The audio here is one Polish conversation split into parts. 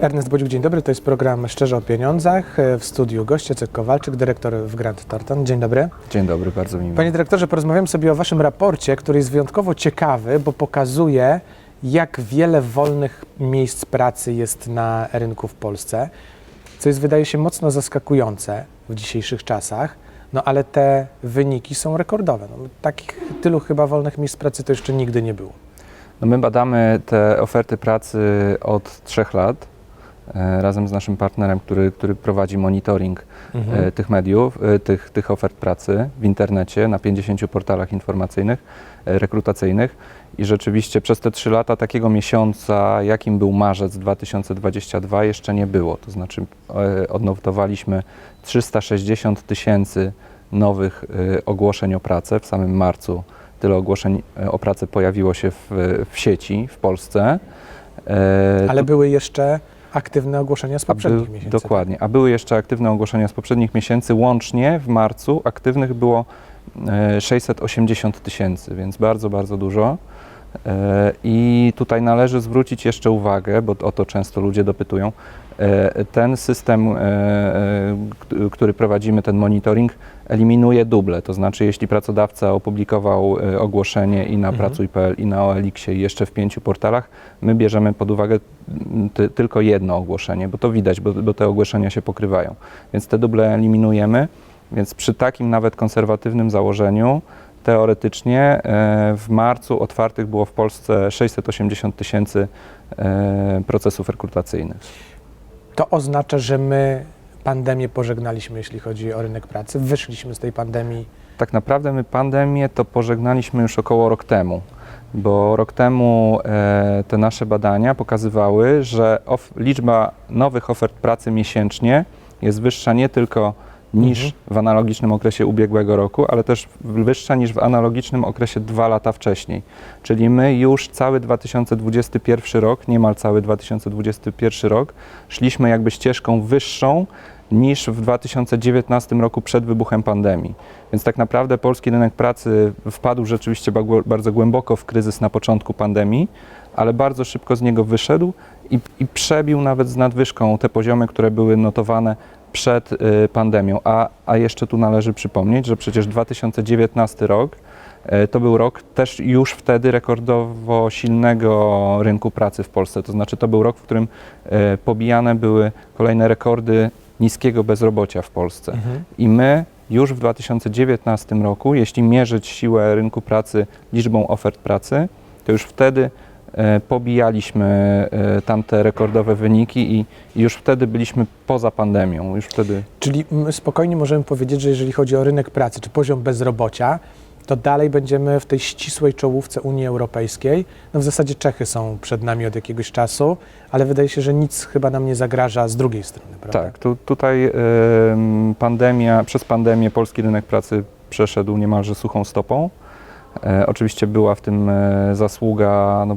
Ernest Bodziuk, dzień dobry. To jest program Szczerze o Pieniądzach. E, W studiu gość Jacek Kowalczyk, dyrektor w Grant Thornton. Dzień dobry. Dzień dobry, bardzo mi miło. Panie dyrektorze, porozmawiamy sobie o waszym raporcie, który jest wyjątkowo ciekawy, bo pokazuje, jak wiele wolnych miejsc pracy jest na rynku w Polsce, co jest, wydaje się, mocno zaskakujące w dzisiejszych czasach. No ale te wyniki są rekordowe. No, takich tylu chyba wolnych miejsc pracy to jeszcze nigdy nie było. No my badamy te oferty pracy od trzech lat razem z naszym partnerem, który, który prowadzi monitoring Mhm. e, tych mediów, e, tych, tych ofert pracy w internecie na 50 portalach informacyjnych, e, rekrutacyjnych. I rzeczywiście przez te trzy lata takiego miesiąca, jakim był marzec 2022, jeszcze nie było. To znaczy e, odnotowaliśmy 360 tysięcy nowych e, ogłoszeń o pracę w samym marcu. Tyle ogłoszeń e, o pracę pojawiło się w, w sieci w Polsce. E, Ale były jeszcze aktywne ogłoszenia z poprzednich miesięcy. Dokładnie. A były jeszcze aktywne ogłoszenia z poprzednich miesięcy. Łącznie w marcu aktywnych było e, 680 tysięcy, więc bardzo, bardzo dużo. E, I tutaj należy zwrócić jeszcze uwagę, bo o to często ludzie dopytują. E, Ten system, e, e, który prowadzimy, ten monitoring, eliminuje duble. To znaczy, jeśli pracodawca opublikował ogłoszenie i na Mhm. pracuj.pl, i na OLX-ie, i jeszcze w pięciu portalach, my bierzemy pod uwagę ty, tylko jedno ogłoszenie, bo to widać, bo, bo te ogłoszenia się pokrywają. Więc te duble eliminujemy. Więc przy takim nawet konserwatywnym założeniu, teoretycznie w marcu otwartych było w Polsce 680 tysięcy procesów rekrutacyjnych. To oznacza, że my pandemię pożegnaliśmy, jeśli chodzi o rynek pracy. Wyszliśmy z tej pandemii. Tak naprawdę my pandemię to pożegnaliśmy już około rok temu, bo rok temu e, te nasze badania pokazywały, że liczba nowych ofert pracy miesięcznie jest wyższa nie tylko niż Mhm. w analogicznym okresie ubiegłego roku, ale też wyższa niż w analogicznym okresie dwa lata wcześniej. Czyli my już cały 2021 rok, niemal cały 2021 rok, szliśmy jakby ścieżką wyższą niż w 2019 roku przed wybuchem pandemii. Więc tak naprawdę polski rynek pracy wpadł rzeczywiście bardzo głęboko w kryzys na początku pandemii, ale bardzo szybko z niego wyszedł i, i przebił nawet z nadwyżką te poziomy, które były notowane przed y, pandemią. A, a jeszcze tu należy przypomnieć, że przecież 2019 rok e, to był rok też już wtedy rekordowo silnego rynku pracy w Polsce. To znaczy to był rok, w którym e, pobijane były kolejne rekordy niskiego bezrobocia w Polsce. I my już w 2019 roku, jeśli mierzyć siłę rynku pracy liczbą ofert pracy, to już wtedy pobijaliśmy e, tamte rekordowe wyniki i, już wtedy byliśmy poza pandemią. Już wtedy Czyli my spokojnie możemy powiedzieć, że jeżeli chodzi o rynek pracy czy poziom bezrobocia, to dalej będziemy w tej ścisłej czołówce Unii Europejskiej. No w zasadzie Czechy są przed nami od jakiegoś czasu, ale wydaje się, że nic chyba nam nie zagraża z drugiej strony, prawda? Tak, tu, tutaj em, pandemia, przez pandemię polski rynek pracy przeszedł niemalże suchą stopą. E, oczywiście była w tym e, zasługa no,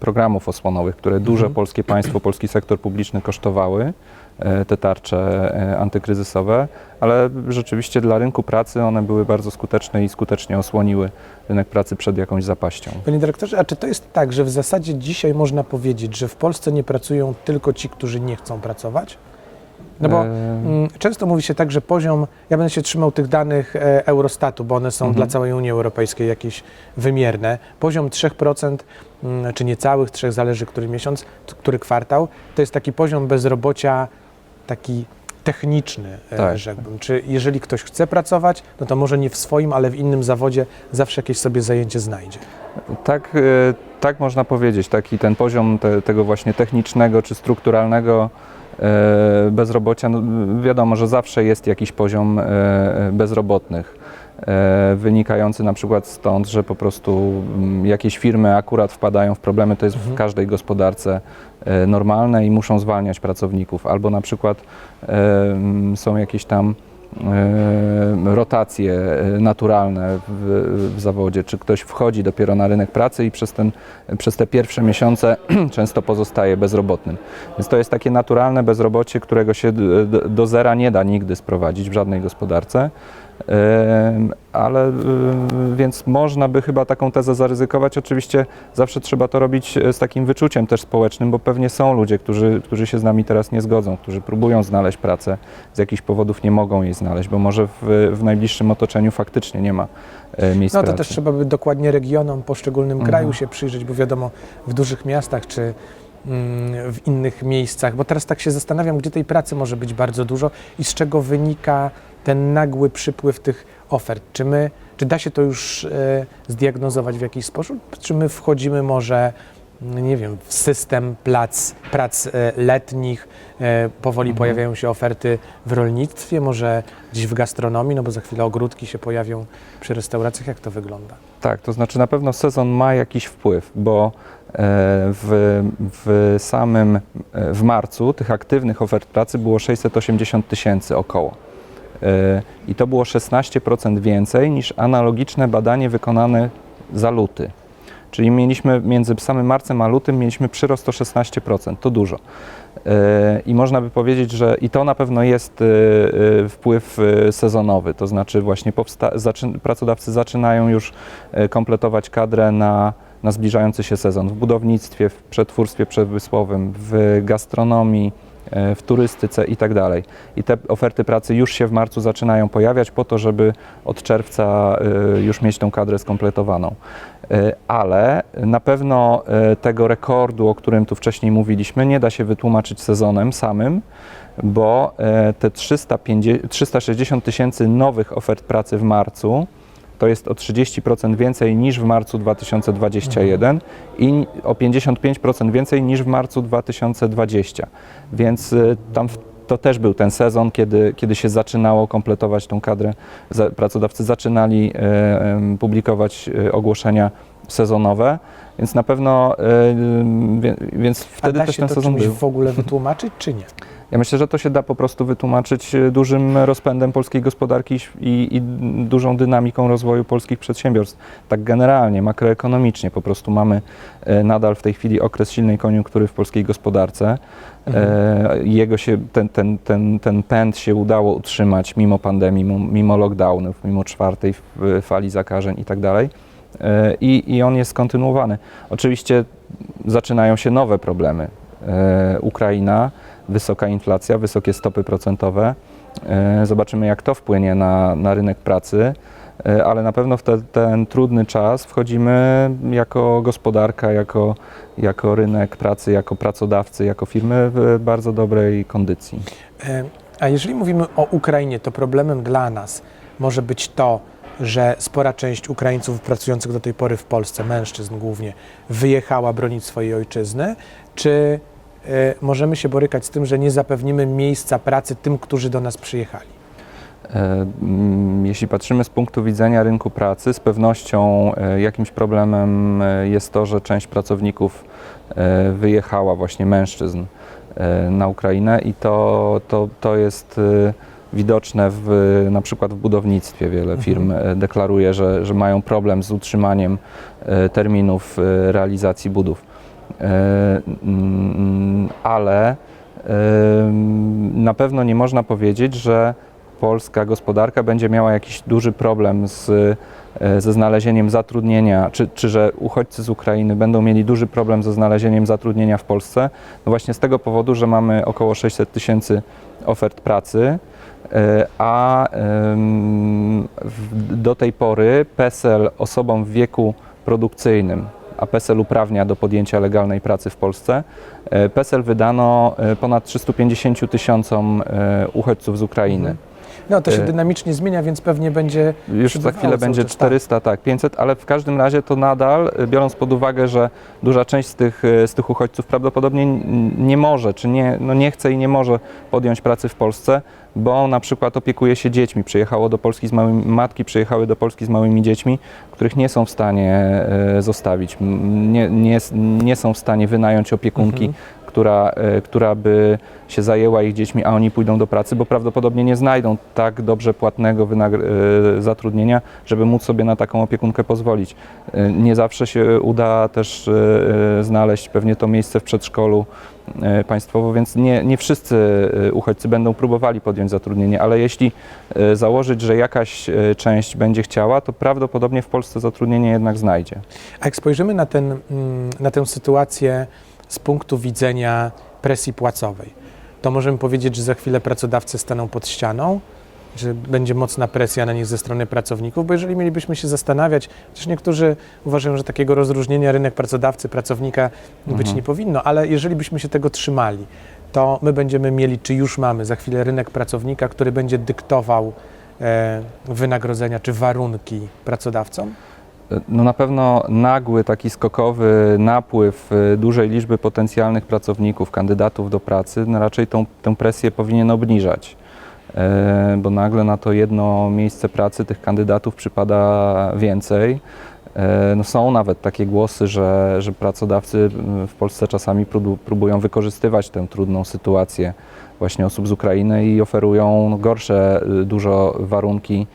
programów osłonowych, które duże Mhm. polskie państwo, polski sektor publiczny kosztowały, e, te tarcze antykryzysowe, ale rzeczywiście dla rynku pracy one były bardzo skuteczne i skutecznie osłoniły rynek pracy przed jakąś zapaścią. Panie dyrektorze, a czy to jest tak, że w zasadzie dzisiaj można powiedzieć, że w Polsce nie pracują tylko ci, którzy nie chcą pracować? No bo E, mm, często mówi się tak, że poziom, ja będę się trzymał tych danych e, Eurostatu, bo one są Mhm. dla całej Unii Europejskiej jakieś wymierne. Poziom 3%, mm, czy niecałych 3, zależy który miesiąc, t- który kwartał, to jest taki poziom bezrobocia taki techniczny, e, Tak. rzekłbym. Czy jeżeli ktoś chce pracować, no to może nie w swoim, ale w innym zawodzie zawsze jakieś sobie zajęcie znajdzie. Tak, e, tak można powiedzieć. Taki ten poziom te, tego właśnie technicznego czy strukturalnego bezrobocia, no, wiadomo, że zawsze jest jakiś poziom e, bezrobotnych. e, Wynikający na przykład stąd, że po prostu mm, jakieś firmy akurat wpadają w problemy, to jest Mhm. w każdej gospodarce e, normalne i muszą zwalniać pracowników, albo na przykład e, są jakieś tam e, rotacje e, naturalne w, w zawodzie, czy ktoś wchodzi dopiero na rynek pracy i przez, ten, przez te pierwsze miesiące często pozostaje bezrobotnym. Więc to jest takie naturalne bezrobocie, którego się d- d- do zera nie da nigdy sprowadzić w żadnej gospodarce. Ale y, więc można by chyba taką tezę zaryzykować. Oczywiście zawsze trzeba to robić e, z takim wyczuciem też społecznym, bo pewnie są ludzie, którzy, którzy się z nami teraz nie zgodzą, którzy próbują znaleźć pracę, z jakichś powodów nie mogą jej znaleźć, bo może w, w najbliższym otoczeniu faktycznie nie ma e, miejsc No to pracy. też trzeba by dokładnie regionom, poszczególnym Mhm. kraju się przyjrzeć, bo wiadomo, w dużych miastach czy mm, w innych miejscach, bo teraz tak się zastanawiam, gdzie tej pracy może być bardzo dużo i z czego wynika ten nagły przypływ tych ofert. Czy my, czy da się to już e, zdiagnozować w jakiś sposób, czy my wchodzimy może mm, nie wiem, w system plac, prac e, letnich, e, powoli Mhm. pojawiają się oferty w rolnictwie, może gdzieś w gastronomii, no bo za chwilę ogródki się pojawią przy restauracjach. Jak to wygląda? Tak, to znaczy na pewno sezon ma jakiś wpływ, bo w, w samym w marcu tych aktywnych ofert pracy było 680 tysięcy około. E, I to było 16% więcej niż analogiczne badanie wykonane za luty. Czyli mieliśmy między samym marcem a lutym mieliśmy przyrost o 16%, to dużo. E, I można by powiedzieć, że i to na pewno jest e, wpływ sezonowy, to znaczy właśnie zaczyn- pracodawcy zaczynają już kompletować kadrę na, na zbliżający się sezon w budownictwie, w przetwórstwie przemysłowym, w gastronomii, w turystyce i tak dalej. I te oferty pracy już się w marcu zaczynają pojawiać po to, żeby od czerwca e, już mieć tą kadrę skompletowaną. E, Ale na pewno e, tego rekordu, o którym tu wcześniej mówiliśmy, nie da się wytłumaczyć sezonem samym, bo e, te 350 360 tysięcy nowych ofert pracy w marcu to jest o 30% więcej niż w marcu 2021 i o 55% więcej niż w marcu 2020. Więc y, tam to też był ten sezon, kiedy, kiedy się zaczynało kompletować tą kadrę. Pracodawcy zaczynali e, publikować e, ogłoszenia sezonowe, więc na pewno, wie- więc A wtedy da też się ten to sezon czymś był. w ogóle wytłumaczyć, czy nie? Ja myślę, że to się da po prostu wytłumaczyć e, dużym rozpędem polskiej gospodarki i, i dużą dynamiką rozwoju polskich przedsiębiorstw. Tak generalnie, makroekonomicznie. Po prostu mamy e, nadal w tej chwili okres silnej koniunktury w polskiej gospodarce. E, Jego się, ten, ten, ten, ten pęd się udało utrzymać mimo pandemii, mimo- mimo lockdownów, mimo czwartej fali zakażeń i tak dalej. I, I on jest kontynuowany. Oczywiście zaczynają się nowe problemy. E, Ukraina, wysoka inflacja, wysokie stopy procentowe. E, Zobaczymy, jak to wpłynie na, na rynek pracy, E, ale na pewno w te, ten trudny czas wchodzimy jako gospodarka, jako, jako rynek pracy, jako pracodawcy, jako firmy w bardzo dobrej kondycji. A jeżeli mówimy o Ukrainie, to problemem dla nas może być to, że spora część Ukraińców pracujących do tej pory w Polsce, mężczyzn głównie, wyjechała bronić swojej ojczyzny, czy e, możemy się borykać z tym, że nie zapewnimy miejsca pracy tym, którzy do nas przyjechali? E, mm, Jeśli patrzymy z punktu widzenia rynku pracy, z pewnością e, jakimś problemem jest to, że część pracowników wyjechała, właśnie mężczyzn, na Ukrainę i to, to, to jest widoczne w, na przykład w budownictwie. Wiele firm e, deklaruje, że, że mają problem z utrzymaniem e, terminów e, realizacji budów. Mm, Ale na pewno nie można powiedzieć, że polska gospodarka będzie miała jakiś duży problem z, ze znalezieniem zatrudnienia, czy, czy że uchodźcy z Ukrainy będą mieli duży problem ze znalezieniem zatrudnienia w Polsce. No właśnie z tego powodu, że mamy około 600 tysięcy ofert pracy, e, a do tej pory PESEL osobom w wieku produkcyjnym, a PESEL uprawnia do podjęcia legalnej pracy w Polsce, e, PESEL wydano e, ponad 350 tysiącom e, uchodźców z Ukrainy. No to się E, dynamicznie zmienia, więc pewnie będzie Już za chwilę będzie czas, tak. 400, tak, 500, ale w każdym razie to nadal, y, biorąc pod uwagę, że duża część z tych, y, z tych uchodźców prawdopodobnie nie może, czy nie, no nie chce i nie może podjąć pracy w Polsce, bo na przykład opiekuje się dziećmi. Przyjechało do Polski z małymi, matki przyjechały do Polski z małymi dziećmi, których nie są w stanie e, zostawić, nie, nie, nie są w stanie wynająć opiekunki, Mhm. Która, e, która by się zajęła ich dziećmi, a oni pójdą do pracy, bo prawdopodobnie nie znajdą tak dobrze płatnego e, zatrudnienia, żeby móc sobie na taką opiekunkę pozwolić. E, Nie zawsze się uda też znaleźć pewnie to miejsce w przedszkolu państwowo, więc nie, nie wszyscy uchodźcy będą próbowali podjąć zatrudnienie, ale jeśli założyć, że jakaś część będzie chciała, to prawdopodobnie w Polsce zatrudnienie jednak znajdzie. A jak spojrzymy na, ten, mm, na tę sytuację z punktu widzenia presji płacowej, to możemy powiedzieć, że za chwilę pracodawcy staną pod ścianą, że będzie mocna presja na nich ze strony pracowników, bo jeżeli mielibyśmy się zastanawiać, chociaż niektórzy uważają, że takiego rozróżnienia rynek pracodawcy, pracownika być Mhm. nie powinno, ale jeżeli byśmy się tego trzymali, to my będziemy mieli, czy już mamy za chwilę rynek pracownika, który będzie dyktował e, wynagrodzenia czy warunki pracodawcom? No na pewno nagły, taki skokowy napływ y, dużej liczby potencjalnych pracowników, kandydatów do pracy, no raczej tą, tę presję powinien obniżać, E, bo nagle na to jedno miejsce pracy tych kandydatów przypada więcej. E, No są nawet takie głosy, że, że pracodawcy w Polsce czasami próbu- próbują wykorzystywać tę trudną sytuację właśnie osób z Ukrainy i oferują gorsze y, dużo warunki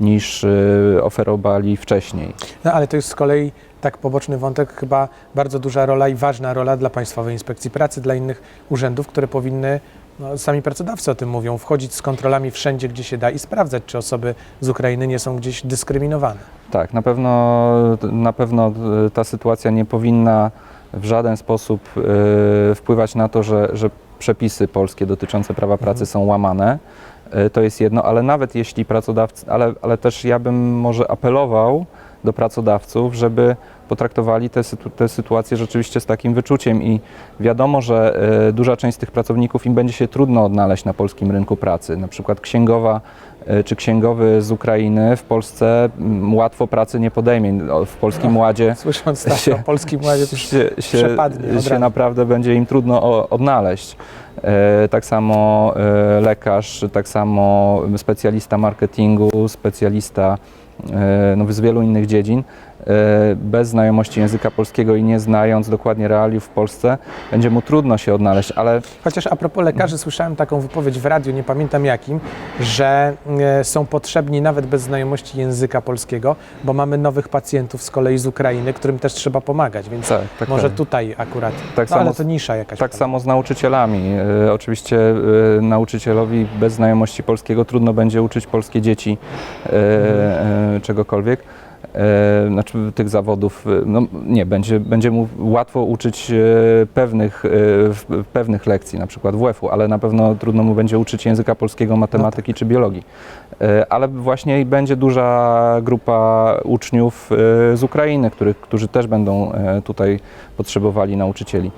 niż y, oferowali wcześniej. No ale to jest z kolei tak poboczny wątek, chyba bardzo duża rola i ważna rola dla Państwowej Inspekcji Pracy, dla innych urzędów, które powinny, no, sami pracodawcy o tym mówią, wchodzić z kontrolami wszędzie, gdzie się da i sprawdzać, czy osoby z Ukrainy nie są gdzieś dyskryminowane. Tak, na pewno, na pewno e, ta sytuacja nie powinna w żaden sposób e, wpływać na to, że, że przepisy polskie dotyczące prawa pracy są łamane. E, To jest jedno, ale nawet jeśli pracodawcy, ale, ale też ja bym może apelował do pracodawców, żeby potraktowali te, te sytuacje rzeczywiście z takim wyczuciem i wiadomo, że e, duża część z tych pracowników im będzie się trudno odnaleźć na polskim rynku pracy. Na przykład księgowa czy księgowy z Ukrainy w Polsce mm, łatwo pracy nie podejmie. W Polskim Ładzie Słysząc tak Się- o Polskim Ładzie, to się, się, się naprawdę będzie im trudno odnaleźć. E, tak samo e, lekarz, tak samo specjalista marketingu, specjalista e, no, z wielu innych dziedzin. E, bez znajomości języka polskiego i nie znając dokładnie realiów w Polsce, będzie mu trudno się odnaleźć, ale Chociaż a propos lekarzy, słyszałem taką wypowiedź w radiu, nie pamiętam jakim, że e, są potrzebni nawet bez znajomości języka polskiego, bo mamy nowych pacjentów z kolei z Ukrainy, którym też trzeba pomagać, więc tak, tak, może tak. tutaj akurat, Tak no, ale samo to nisza jakaś. Tak samo z nauczycielami. E, Oczywiście nauczycielowi bez znajomości polskiego trudno będzie uczyć polskie dzieci czegokolwiek. E, znaczy tych zawodów, e, no nie, będzie, będzie mu łatwo uczyć e, pewnych, pewnych lekcji, na przykład WF-u, ale na pewno trudno mu będzie uczyć języka polskiego, matematyki czy biologii. Ale właśnie będzie duża grupa uczniów z Ukrainy, których, którzy też będą tutaj potrzebowali nauczycieli.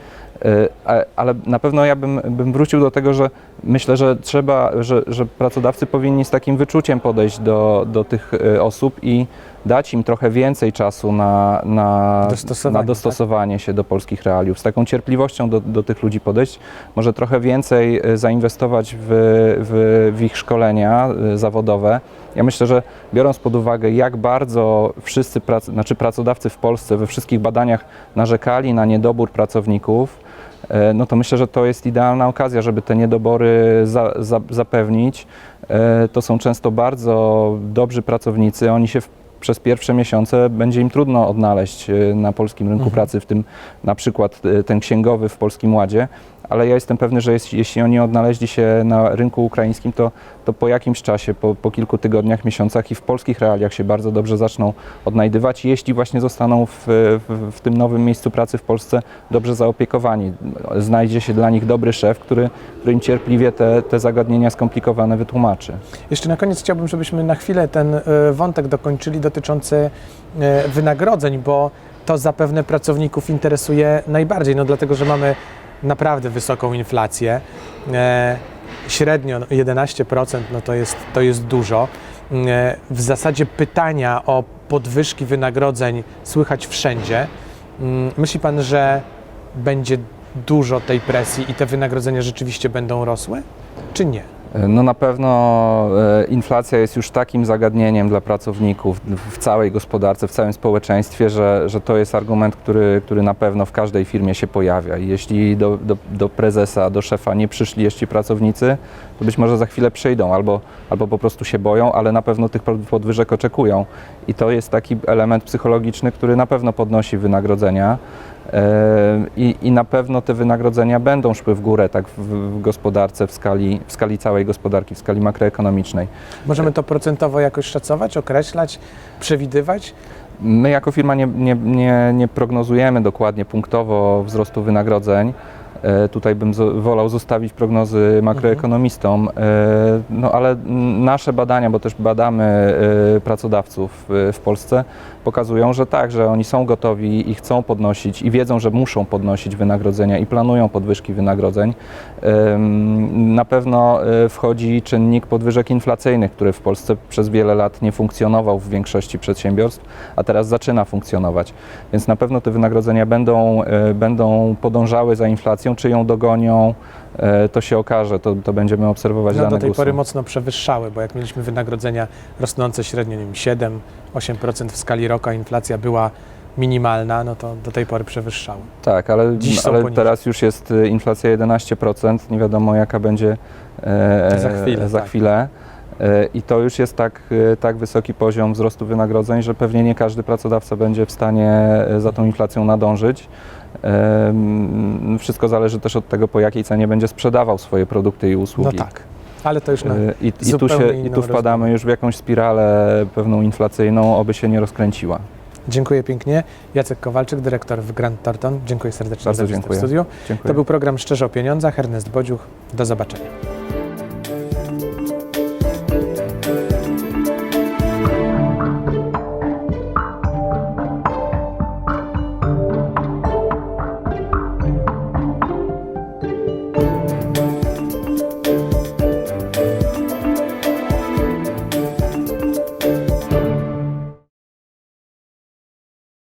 Ale na pewno ja bym, bym wrócił do tego, że myślę, że trzeba, że, że pracodawcy powinni z takim wyczuciem podejść do, do tych osób i dać im trochę więcej czasu na, na, Dostosowanie, na dostosowanie się do polskich realiów, z taką cierpliwością do, do tych ludzi podejść, może trochę więcej e, zainwestować w, w, w ich szkolenia e, zawodowe. Ja myślę, że biorąc pod uwagę, jak bardzo wszyscy prac, znaczy pracodawcy w Polsce we wszystkich badaniach narzekali na niedobór pracowników, e, no to myślę, że to jest idealna okazja, żeby te niedobory za, za, zapewnić. To są często bardzo dobrzy pracownicy, oni się w, przez pierwsze miesiące będzie im trudno odnaleźć e, na polskim rynku Mhm. pracy, w tym na przykład e, ten księgowy w Polskim Ładzie, ale ja jestem pewny, że jest, jeśli oni odnaleźli się na rynku ukraińskim, to, to po jakimś czasie, po, po kilku tygodniach, miesiącach i w polskich realiach się bardzo dobrze zaczną odnajdywać, jeśli właśnie zostaną w, w, w tym nowym miejscu pracy w Polsce dobrze zaopiekowani. Znajdzie się dla nich dobry szef, który, który im cierpliwie te, te zagadnienia skomplikowane wytłumaczy. Jeszcze na koniec chciałbym, żebyśmy na chwilę ten e, wątek dokończyli dotyczący e, wynagrodzeń, bo to zapewne pracowników interesuje najbardziej, no dlatego, że mamy naprawdę wysoką inflację. E, Średnio no, 11% no to, jest, to jest dużo. E, W zasadzie pytania o podwyżki wynagrodzeń słychać wszędzie. Mm, Myśli Pan, że będzie dużo tej presji i te wynagrodzenia rzeczywiście będą rosły, czy nie? No na pewno e, inflacja jest już takim zagadnieniem dla pracowników w całej gospodarce, w całym społeczeństwie, że, że to jest argument, który, który na pewno w każdej firmie się pojawia. I jeśli do, do, do prezesa, do szefa nie przyszli jeszcze pracownicy, to być może za chwilę przyjdą albo, albo po prostu się boją, ale na pewno tych pod- podwyżek oczekują. I to jest taki element psychologiczny, który na pewno podnosi wynagrodzenia. I, I na pewno te wynagrodzenia będą szły w górę tak w, w gospodarce, w skali, w skali całej gospodarki, w skali makroekonomicznej. Możemy to procentowo jakoś szacować, określać, przewidywać? My jako firma nie, nie, nie, nie prognozujemy dokładnie punktowo wzrostu wynagrodzeń. E, Tutaj bym wolał zostawić prognozy makroekonomistom, e, no ale nasze badania, bo też badamy e, pracodawców w Polsce, pokazują, że tak, że oni są gotowi i chcą podnosić i wiedzą, że muszą podnosić wynagrodzenia i planują podwyżki wynagrodzeń. Na pewno wchodzi czynnik podwyżek inflacyjnych, który w Polsce przez wiele lat nie funkcjonował w większości przedsiębiorstw, a teraz zaczyna funkcjonować. Więc na pewno te wynagrodzenia będą, będą podążały za inflacją, czy ją dogonią, e, to się okaże, to, to będziemy obserwować No, dane do tej GUS-u. pory mocno przewyższały, bo jak mieliśmy wynagrodzenia rosnące średnio nie wiem, 7-8% w skali roku, a inflacja była minimalna, no to do tej pory przewyższały. Tak, ale, ale teraz już jest e, inflacja 11%, nie wiadomo jaka będzie e, Za chwilę, Za tak. chwilę. E, I to już jest tak, e, tak wysoki poziom wzrostu wynagrodzeń, że pewnie nie każdy pracodawca będzie w stanie e, za tą inflacją nadążyć. Wszystko zależy też od tego, po jakiej cenie będzie sprzedawał swoje produkty i No usługi. tak, ale to już na... E, I, i, tu się, I tu wpadamy już w jakąś spiralę pewną inflacyjną, oby się nie rozkręciła. Dziękuję pięknie. Jacek Kowalczyk, dyrektor w Grant Thornton. Dziękuję serdecznie Bardzo za dziękuję. w studiu. Dziękuję. To był program Szczerze o Pieniądzach. Ernest Bodziuch. Do zobaczenia.